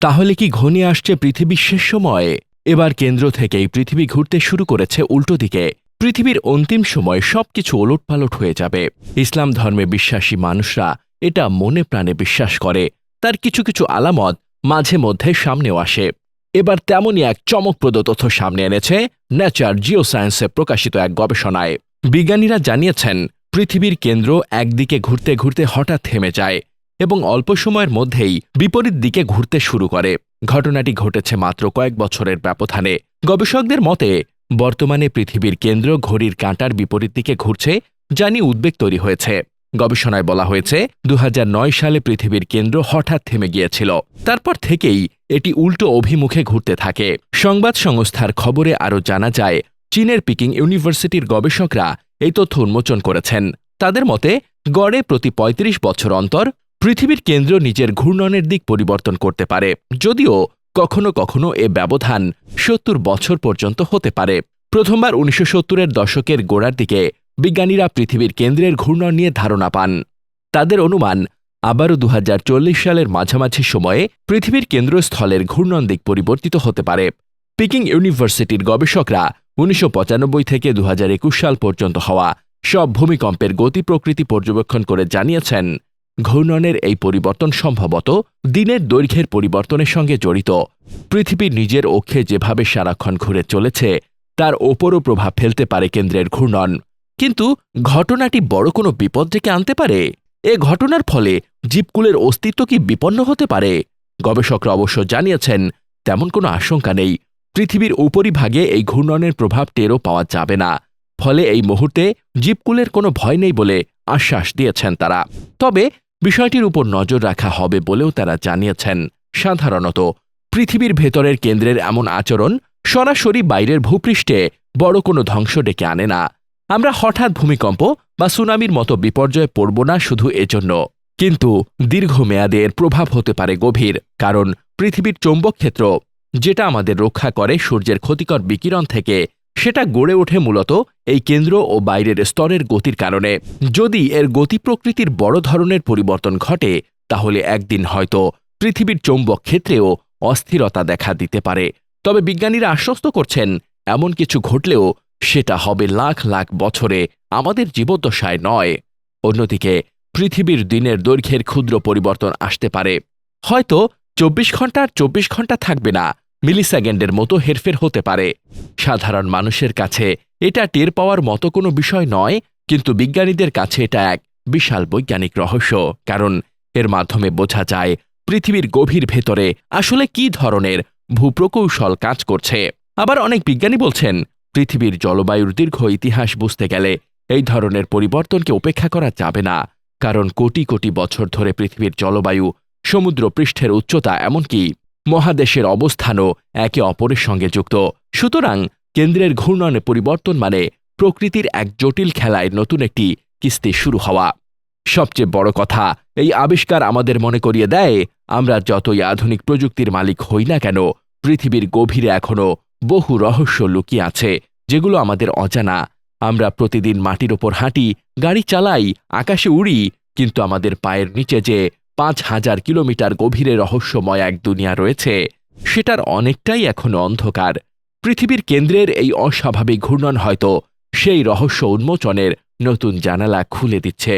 তাহলে কি ঘনিয়ে আসছে পৃথিবীর শেষ সময়ে? এবার কেন্দ্র থেকেই পৃথিবী ঘুরতে শুরু করেছে উল্টো দিকে। পৃথিবীর অন্তিম সময় সবকিছু ওলটপালট হয়ে যাবে। ইসলাম ধর্মে বিশ্বাসী মানুষরা এটা মনে প্রাণে বিশ্বাস করে। তার কিছু কিছু আলামত মাঝে মধ্যে সামনেও আসে। এবার তেমনই এক চমকপ্রদ তথ্য সামনে এনেছে ন্যাচার জিও সায়েন্সে প্রকাশিত এক গবেষণায়। বিজ্ঞানীরা জানিয়েছেন, পৃথিবীর কেন্দ্র একদিকে ঘুরতে ঘুরতে হঠাৎ থেমে যায়। এবং অল্প সময়ের মধ্যেই বিপরীত দিকে ঘুরতে শুরু করে। ঘটনাটি ঘটেছে মাত্র কয়েক বছরের ব্যবধানে। গবেষকদের মতে, বর্তমানে পৃথিবীর কেন্দ্র ঘড়ির কাঁটার বিপরীত দিকে ঘুরছে, যা নিয়ে উদ্বেগ তৈরি হয়েছে। গবেষণায় বলা হয়েছে দু হাজার নয় সালে পৃথিবীর কেন্দ্র হঠাৎ থেমে গিয়েছিল। তারপর থেকেই এটি উল্টো অভিমুখে ঘুরতে থাকে। সংবাদ সংস্থার খবরে আরও জানা যায়, চীনের পিকিং ইউনিভার্সিটির গবেষকরা এই তথ্য উন্মোচন করেছেন। তাদের মতে, গড়ে প্রতি ৩৫ বছর অন্তর পৃথিবীর কেন্দ্র নিজের ঘূর্ণনের দিক পরিবর্তন করতে পারে, যদিও কখনো কখনো এ ব্যবধান সত্তর বছর পর্যন্ত হতে পারে। প্রথমবার উনিশশো সত্তরের দশকের গোড়ার দিকে বিজ্ঞানীরা পৃথিবীর কেন্দ্রের ঘূর্ণন নিয়ে ধারণা পান। তাদের অনুমান, আবারও দু হাজার চল্লিশ সালের মাঝামাঝি সময়ে পৃথিবীর কেন্দ্রস্থলের ঘূর্ণন দিক পরিবর্তিত হতে পারে। পিকিং ইউনিভার্সিটির গবেষকরা উনিশশো পঁচানব্বই থেকে দু হাজার একুশ সাল পর্যন্ত হওয়া সব ভূমিকম্পের গতি প্রকৃতি পর্যবেক্ষণ করে জানিয়েছেন। ঘূর্ণনের এই পরিবর্তন সম্ভবত দিনের দৈর্ঘ্যের পরিবর্তনের সঙ্গে জড়িত। পৃথিবীর নিজের অক্ষে যেভাবে সারাক্ষণ ঘুরে চলেছে, তার ওপরও প্রভাব ফেলতে পারে কেন্দ্রের ঘূর্ণন। কিন্তু ঘটনাটি বড় কোনো বিপদ ডেকে আনতে পারে? এ ঘটনার ফলে জীবকুলের অস্তিত্ব কি বিপন্ন হতে পারে? গবেষকরা অবশ্য জানিয়েছেন, তেমন কোনো আশঙ্কা নেই। পৃথিবীর উপরিভাগে এই ঘূর্ণনের প্রভাব টেরও পাওয়া যাবে না। ফলে এই মুহূর্তে জীবকুলের কোনো ভয় নেই বলে আশ্বাস দিয়েছেন তারা। তবে বিষয়টির উপর নজর রাখা হবে বলেও তারা জানিয়েছেন। সাধারণত, পৃথিবীর ভেতরের কেন্দ্রের এমন আচরণ সরাসরি বাইরের ভূপৃষ্ঠে বড় কোনো ধ্বংস ডেকে আনে না। আমরা হঠাৎ ভূমিকম্প বা সুনামির মতো বিপর্যয়ে পড়ব না শুধু এজন্য। কিন্তু দীর্ঘমেয়াদে এর প্রভাব হতে পারে গভীর, কারণ পৃথিবীর চৌম্বক ক্ষেত্র, যেটা আমাদের রক্ষা করে সূর্যের ক্ষতিকর বিকিরণ থেকে সেটা গড়ে ওঠে মূলত এই কেন্দ্র ও বাইরের স্তরের গতির কারণে। যদি এর গতি প্রকৃতির বড় ধরনের পরিবর্তন ঘটে, তাহলে একদিন হয়তো পৃথিবীর চৌম্বক ক্ষেত্রেও অস্থিরতা দেখা দিতে পারে। তবে বিজ্ঞানীরা আশ্বস্ত করছেন, এমন কিছু ঘটলেও সেটা হবে লাখ লাখ বছরে আমাদের জীবদ্দশায় নয়। অন্যদিকে, পৃথিবীর দিনের দৈর্ঘ্যের ক্ষুদ্র পরিবর্তন আসতে পারে। হয়তো চব্বিশ ঘণ্টার চব্বিশ ঘণ্টা থাকবে না মিলিসেকেন্ডের মতো হেরফের হতে পারে। সাধারণ মানুষের কাছে এটা টের পাওয়ার মতো কোনো বিষয় নয়, কিন্তু বিজ্ঞানীদের কাছে এটা এক বিশাল বৈজ্ঞানিক রহস্য, কারণ এর মাধ্যমে বোঝা যায় পৃথিবীর গভীর ভেতরে আসলে কি ধরনের ভূপ্রকৌশল কাজ করছে। আবার অনেক বিজ্ঞানী বলছেন, পৃথিবীর জলবায়ুর দীর্ঘ ইতিহাস বুঝতে গেলে এই ধরনের পরিবর্তনকে উপেক্ষা করা যাবে না, কারণ কোটি কোটি বছর ধরে পৃথিবীর জলবায়ু সমুদ্র পৃষ্ঠের উচ্চতা এমনকি মহাদেশের অবস্থানও একে অপরের সঙ্গে যুক্ত। সুতরাং কেন্দ্রের ঘূর্ণনে পরিবর্তন মানে প্রকৃতির এক জটিল খেলায় নতুন একটি কিস্তি শুরু হওয়া। সবচেয়ে বড় কথা, এই আবিষ্কার আমাদের মনে করিয়ে দেয়, আমরা যতই আধুনিক প্রযুক্তির মালিক হই না কেন, পৃথিবীর গভীরে এখনও বহু রহস্য লুকিয়ে আছে, যেগুলো আমাদের অজানা। আমরা প্রতিদিন মাটির ওপর হাঁটি, গাড়ি চালাই, আকাশে উড়ি, কিন্তু আমাদের পায়ের নিচে যে পাঁচ হাজার কিলোমিটার গভীরে রহস্যময় এক দুনিয়া রয়েছে। সেটার অনেকটাই এখনও অন্ধকার। পৃথিবীর কেন্দ্রের এই অস্বাভাবিক ঘূর্ণন হয়তো সেই রহস্য উন্মোচনের নতুন জানালা খুলে দিচ্ছে।